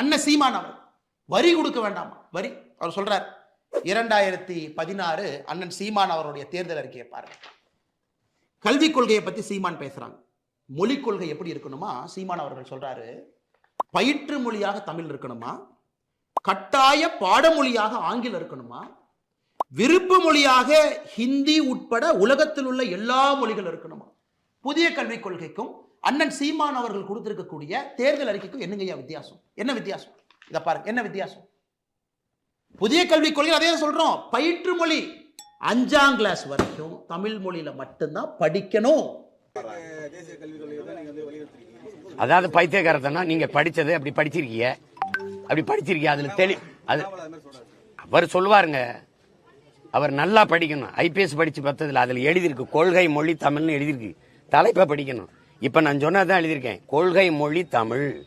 அண்ணன் சீமான் அவர். வரி கொடுக்க வேண்டாமா? வரி. அவர் சொல்றார் இரண்டாயிரத்தி பதினாறு அண்ணன் சீமான் அவருடைய தேர்தல் அறிக்கையை பாருங்க. கல்விக் கொள்கையை பத்தி சீமான் பேசுறாங்க. மொழிக் கொள்கை எப்படி இருக்கணுமா? சீமான் அவர்கள் சொல்றாரு பயிற்று மொழியாக தமிழ் இருக்கணுமா? கட்டாய பாடமொழியாக ஆங்கிலம் இருக்கணுமா? விருப்ப மொழியாக ஹிந்தி உட்பட உலகத்தில் உள்ள எல்லா மொழிகள் இருக்கணுமா? புதிய கல்விக் கொள்கைக்கும் அண்ணன் சீமான் அவர்கள் கொடுத்திருக்கக்கூடிய தேர்தல் அறிக்கைக்கும் என்னங்கய்யா வித்தியாசம்? என்ன வித்தியாசம்? இதை பாருங்க என்ன வித்தியாசம்? புதிய கல்விக் கொள்கை அதே சொல்றோம் பயிற்று மொழி. அஞ்சாம் கிளாஸ் வரைக்கும் தமிழ் மொழியில மட்டும்தான் படிக்கணும். அதாவது பைத்தியக்காரத்தனா நீங்க படிச்சது அப்படி படிச்சிருக்கீங்க. அப்படி படிச்சிருக்கீங்க அதுல தெளி அது அவர் சொல்லுவாருங்க அவர் நல்லா படிக்கணும். ஐபிஎஸ் படிச்சு பார்த்ததுல அதுல எழுதியிருக்கு கொள்கை மொழி தமிழ்னு எழுதியிருக்கு. தலைப்பை படிக்கணும். இப்ப நான் சொன்னதான் எழுதியிருக்கேன். கொள்கை மொழி தமிழ்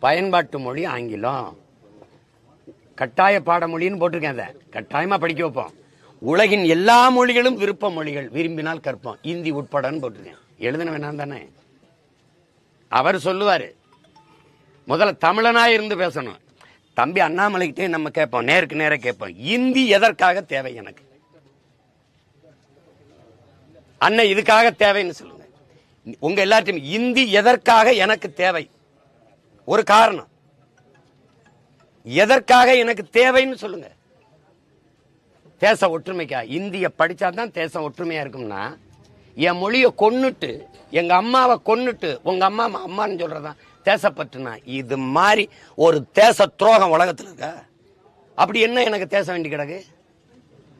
பயன்பாட்டு மொழி ஆங்கிலம். கட்டாய பாடமொழின்னு போட்டிருக்கேன் அதை. கட்டாயமா படிக்க வைப்போம். உலகின் எல்லா மொழிகளும் விருப்ப மொழிகள். விரும்பினால் கற்போம். இந்தி உட்படன்னு போட்டிருக்கேன். எழுதின வேணாம் தானே. அவர் சொல்லுவாரு முதல்ல தமிழனா இருந்து பேசணும். தம்பி அண்ணாமலைக்கிட்டே நம்ம கேட்போம். நேருக்கு நேர கேட்போம். இந்தி எதற்காக தேவை எனக்கு? அண்ணன் இதுக்காக தேவைன்னு சொல்லுங்க உங்க எல்லாத்தையும் இந்தி எதற்காக எனக்கு தேவை? ஒரு காரணம். எதற்காக எனக்கு தேவைன்னு சொல்லுங்க. தேச ஒற்றுமைக்கா? இந்திய படிச்சாதான் தேசம் ஒற்றுமையா இருக்கும்னா என் மொழியை கொன்னுட்டு எங்க அம்மாவை கொன்னுட்டு உங்க அம்மா அம்மான்னு சொல்றதான் தேசப்பற்றுனா இது மாதிரி ஒரு தேச துரோகம் உலகத்துல இருக்கா? அப்படி என்ன எனக்கு தேச வேண்டி கிடக்கு?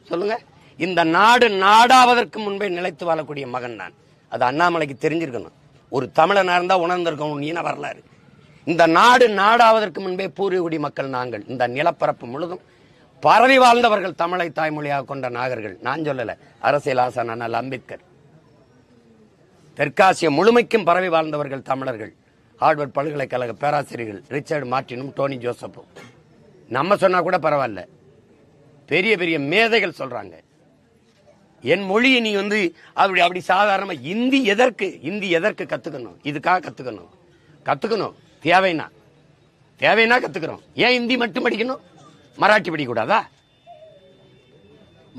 சொல்லுங்க. இந்த நாடு நாடாவதற்கு முன்பே நிலைத்து வாழக்கூடிய மகன் நான் அது அண்ணாமலைக்கு தெரிஞ்சிருக்கணும். ஒரு தமிழனாக இருந்தால் உணர்ந்திருக்கணும் இன வரலாறு. இந்த நாடு நாடாவதற்கு முன்பே பூர்வீகுடி மக்கள் நாங்கள். இந்த நிலப்பரப்பு முழுதும் பரவி வாழ்ந்தவர்கள் தமிழை தாய்மொழியாக கொண்ட நாகர்கள். நான் சொல்லலை அரசியல் ஆசான் அண்ணல் அம்பேத்கர். தெற்காசிய முழுமைக்கும் பரவி வாழ்ந்தவர்கள் தமிழர்கள். ஹார்வர்ட் பல்கலைக்கழக பேராசிரியர்கள் ரிச்சர்ட் மார்ட்டினும் டோனி ஜோசப்பும். நம்ம சொன்னா கூட பரவாயில்ல. பெரிய பெரிய மேதைகள் சொல்றாங்க. என் மொழியை நீ வந்து அப்படி அப்படி சாதாரணமா இந்தி எதற்கு? இந்தி எதற்கு கத்துக்கணும்? இதுக்காக கத்துக்கணும். கத்துக்கணும். தேவைன்னா. தேவைன்னா கத்துக்கிறோம். ஏன் இந்தி மட்டும் படிக்கணும்? மராட்டி படிக்கக்கூடாதா?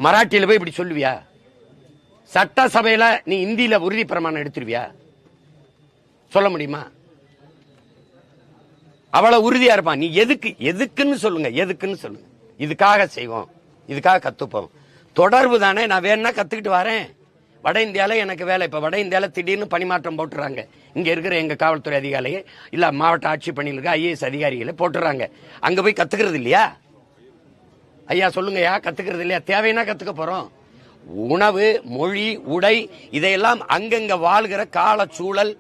மராட்டியில போய் இப்படி சொல்லுவியா? சட்டசபையில நீ இந்தியில உறுதி பிரமாணம் எடுத்துருவியா? சொல்ல முடியுமா? அவ்வளவு உறுதியா இருப்பான். நீ எதுக்கு? எதுக்குன்னு சொல்லுங்க. எதுக்குன்னு சொல்லுங்க. இதுக்காக செய்வோம். இதுக்காக கத்துப்போம். தொடர்பு தானே? நான் வேணும்னா கத்துக்கிட்டு வரேன். வட இந்தியாவில் எனக்கு வேலை. இப்போ வட இந்தியாவில் திடீர்னு பணிமாற்றம் போட்டுறாங்க. இங்கே இருக்கிற எங்கள் காவல்துறை அதிகாரியை இல்லை மாவட்ட ஆட்சி பணியில் இருக்க ஐஏஎஸ் அதிகாரிகளை போட்டுறாங்க. அங்கே போய் கத்துக்கிறது இல்லையா? ஐயா சொல்லுங்கய்யா கத்துக்கிறது இல்லையா? தேவைன்னா கத்துக்க போறோம். உணவு மொழி உடை இதையெல்லாம் அங்கங்க வாழ்கிற கால சூழல்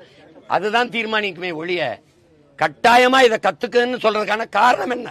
அதுதான் தீர்மானிக்குமே ஒழிய கட்டாயமா இதை கத்துக்கன்னு சொல்றதுக்கான காரணம் என்ன?